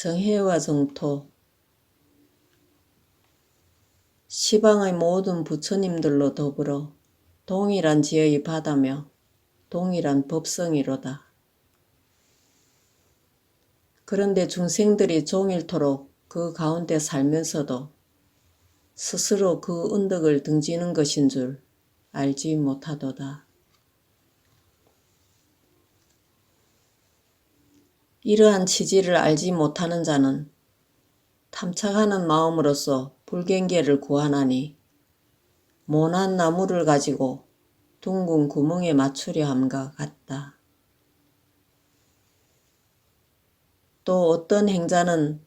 정해와 정토 시방의 모든 부처님들로 더불어 동일한 지혜의 바다며 동일한 법성이로다. 그런데 중생들이 종일토록 그 가운데 살면서도 스스로 그 은덕을 등지는 것인 줄 알지 못하도다. 이러한 취지를 알지 못하는 자는 탐착하는 마음으로서 불경계를 구하나니 모난 나무를 가지고 둥근 구멍에 맞추려 함과 같다. 또 어떤 행자는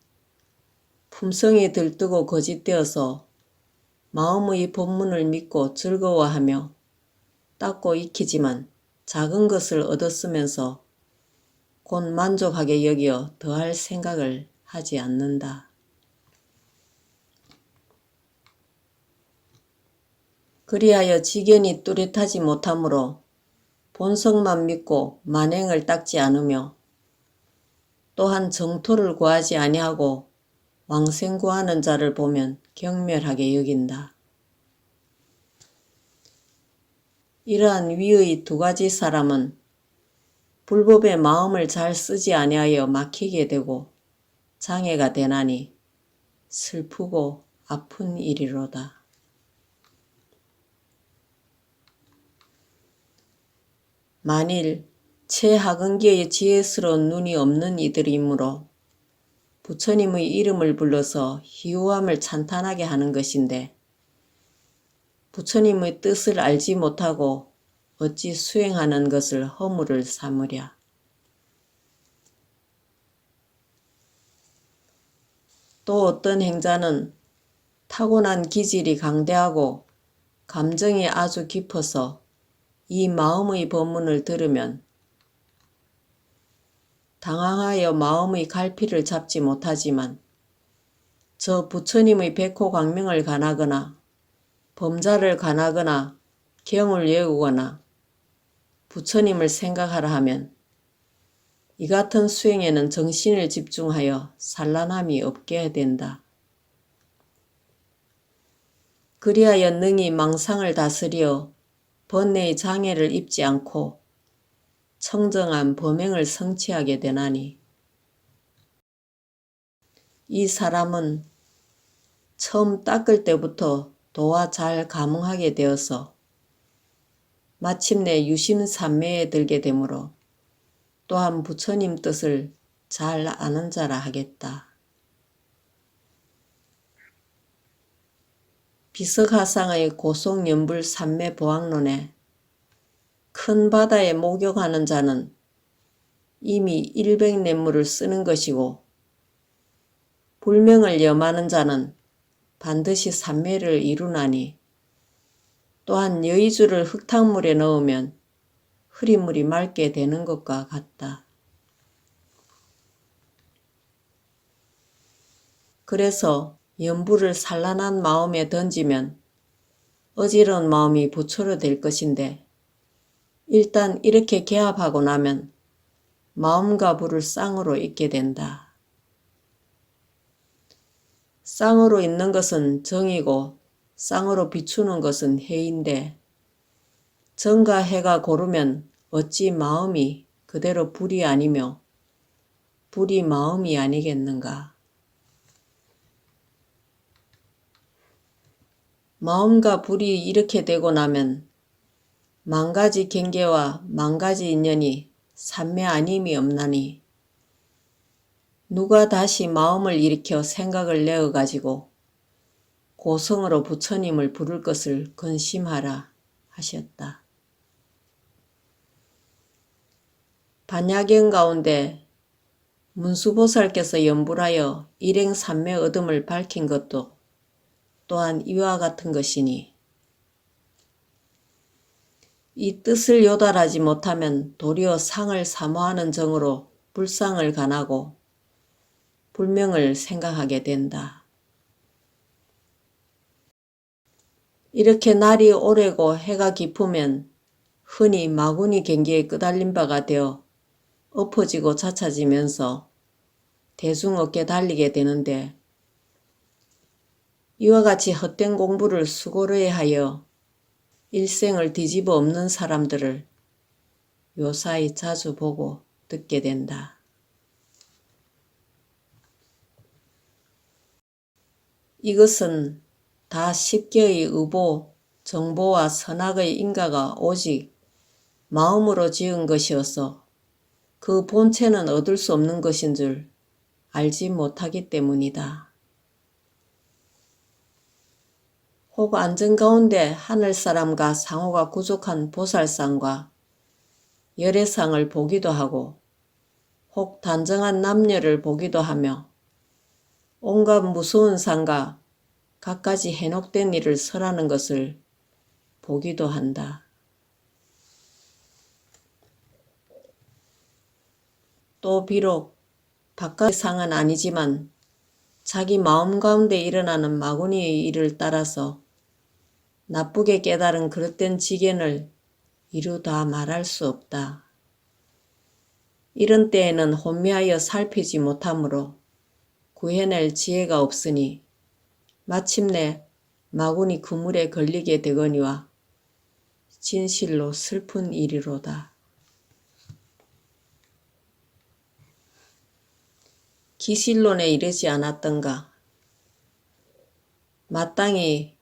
품성이 들뜨고 거짓되어서 마음의 본문을 믿고 즐거워하며 닦고 익히지만 작은 것을 얻었으면서 곧 만족하게 여기어 더할 생각을 하지 않는다. 그리하여 지견이 뚜렷하지 못하므로 본성만 믿고 만행을 닦지 않으며 또한 정토를 구하지 아니하고 왕생 구하는 자를 보면 경멸하게 여긴다. 이러한 위의 두 가지 사람은 불법의 마음을 잘 쓰지 아니하여 막히게 되고 장애가 되나니 슬프고 아픈 일이로다. 만일 최하근기의 지혜스러운 눈이 없는 이들이므로 부처님의 이름을 불러서 희우함을 찬탄하게 하는 것인데 부처님의 뜻을 알지 못하고 어찌 수행하는 것을 허물을 삼으랴. 또 어떤 행자는 타고난 기질이 강대하고 감정이 아주 깊어서 이 마음의 법문을 들으면 당황하여 마음의 갈피를 잡지 못하지만 저 부처님의 백호 광명을 간하거나 범자를 간하거나 경을 외우거나 부처님을 생각하라 하면 이 같은 수행에는 정신을 집중하여 산란함이 없게 된다. 그리하여 능히 망상을 다스려 번뇌의 장애를 입지 않고 청정한 범행을 성취하게 되나니 이 사람은 처음 닦을 때부터 도와 잘 감응하게 되어서 마침내 유심산매에 들게 되므로 또한 부처님 뜻을 잘 아는 자라 하겠다. 비석하상의 고속연불 삼매 보학론에 큰 바다에 목욕하는 자는 이미 일백냇물을 쓰는 것이고 불명을 염하는 자는 반드시 삼매를 이루나니 또한 여의주를 흙탕물에 넣으면 흐린 물이 맑게 되는 것과 같다. 그래서 연부를 산란한 마음에 던지면 어지러운 마음이 부처로 될 것인데 일단 이렇게 개합하고 나면 마음과 불을 쌍으로 있게 된다. 쌍으로 있는 것은 정이고 쌍으로 비추는 것은 해인데 정과 해가 고르면 어찌 마음이 그대로 불이 아니며 불이 마음이 아니겠는가. 마음과 불이 이렇게 되고 나면 만 가지 경계와 만 가지 인연이 삼매 아님이 없나니 누가 다시 마음을 일으켜 생각을 내어 가지고 고성으로 부처님을 부를 것을 근심하라 하셨다. 반야경 가운데 문수보살께서 연불하여 일행 삼매 얻음을 밝힌 것도 또한 이와 같은 것이니 이 뜻을 요달하지 못하면 도리어 상을 사모하는 정으로 불상을 간하고 불명을 생각하게 된다. 이렇게 날이 오래고 해가 깊으면 흔히 마구니 경계에 끄달린 바가 되어 엎어지고 찾아지면서 대중 어깨 달리게 되는데 이와 같이 헛된 공부를 수고르게 하여 일생을 뒤집어 엎는 사람들을 요사이 자주 보고 듣게 된다. 이것은 다 십계의 의보, 정보와 선악의 인가가 오직 마음으로 지은 것이어서 그 본체는 얻을 수 없는 것인 줄 알지 못하기 때문이다. 혹 안전 가운데 하늘 사람과 상호가 구족한 보살상과 열애상을 보기도 하고 혹 단정한 남녀를 보기도 하며 온갖 무서운 상과 갖가지 해놓된 일을 설하는 것을 보기도 한다. 또 비록 바깥의 상은 아니지만 자기 마음 가운데 일어나는 마구니의 일을 따라서 나쁘게 깨달은 그릇된 지견을 이루 다 말할 수 없다. 이런 때에는 혼미하여 살피지 못하므로 구해낼 지혜가 없으니 마침내 마구니 그물에 걸리게 되거니와 진실로 슬픈 일이로다. 기실론에 이르지 않았던가. 마땅히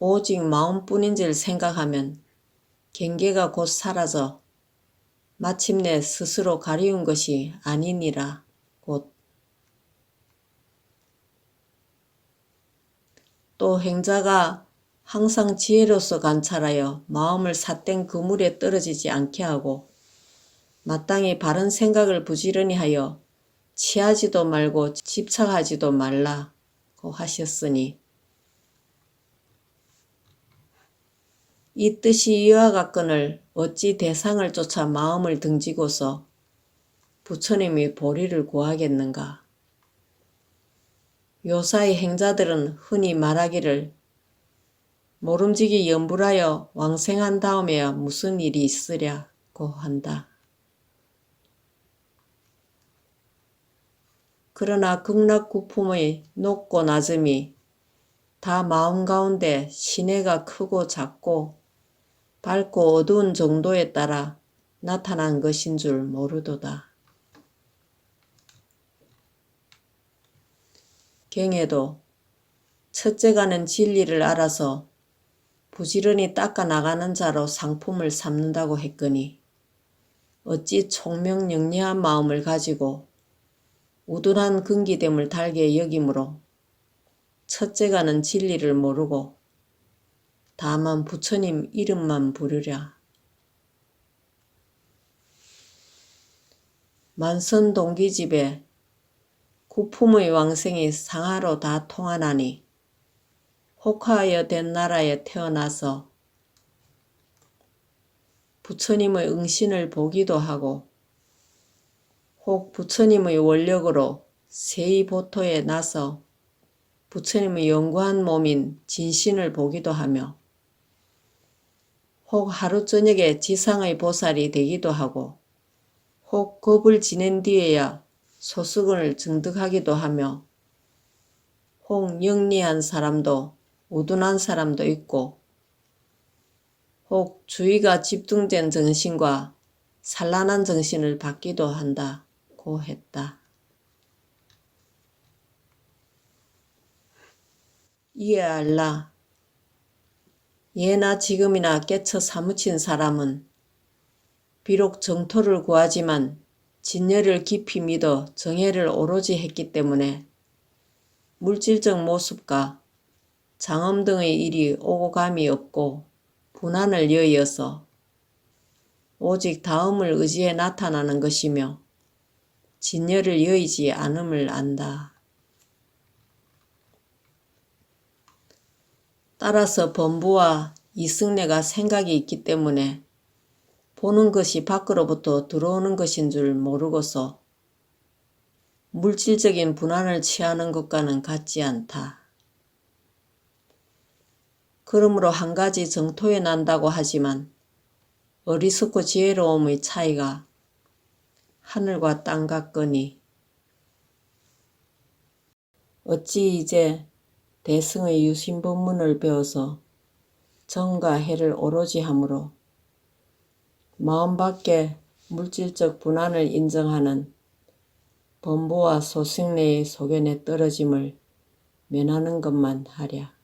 오직 마음뿐인지를 생각하면 경계가 곧 사라져 마침내 스스로 가리운 것이 아니니라 곧. 또 행자가 항상 지혜로서 관찰하여 마음을 삿된 그물에 떨어지지 않게 하고 마땅히 바른 생각을 부지런히 하여 취하지도 말고 집착하지도 말라고 하셨으니 이 뜻이 이와 같건을 어찌 대상을 쫓아 마음을 등지고서 부처님이 보리를 구하겠는가. 요사의 행자들은 흔히 말하기를 모름지기 연불하여 왕생한 다음에야 무슨 일이 있으랴고 한다. 그러나 극락구품의 높고 낮음이 다 마음 가운데 시내가 크고 작고 밝고 어두운 정도에 따라 나타난 것인 줄 모르도다. 경에도 첫째가는 진리를 알아서 부지런히 닦아 나가는 자로 상품을 삼는다고 했거니 어찌 총명영리한 마음을 가지고 우둔한 근기됨을 달게 여기므로 첫째가는 진리를 모르고 다만 부처님 이름만 부르랴. 만선 동기집에 구품의 왕생이 상하로 다 통하나니 혹하여 된 나라에 태어나서 부처님의 응신을 보기도 하고 혹 부처님의 원력으로 세이보토에 나서 부처님의 영구한 몸인 진신을 보기도 하며 혹 하루 저녁에 지상의 보살이 되기도 하고 혹 겁을 지낸 뒤에야 소수근을 증득하기도 하며 혹 영리한 사람도 우둔한 사람도 있고 혹 주의가 집중된 정신과 산란한 정신을 받기도 한다. 고 했다. 이에 알라. 예나 지금이나 깨쳐 사무친 사람은 비록 정토를 구하지만 진열을 깊이 믿어 정해를 오로지 했기 때문에 물질적 모습과 장엄 등의 일이 오고 감이 없고 분한을 여이어서 오직 다음을 의지해 나타나는 것이며 진열을 여의지 않음을 안다. 따라서 범부와 이승래가 생각이 있기 때문에 보는 것이 밖으로부터 들어오는 것인 줄 모르고서 물질적인 분한을 취하는 것과는 같지 않다. 그러므로 한 가지 정토에 난다고 하지만 어리석고 지혜로움의 차이가 하늘과 땅 같거니 어찌 이제 대승의 유신법문을 배워서 정과 해를 오로지 함으로 마음 밖에 물질적 분한을 인정하는 범보와 소승래의 소견에 떨어짐을 면하는 것만 하랴.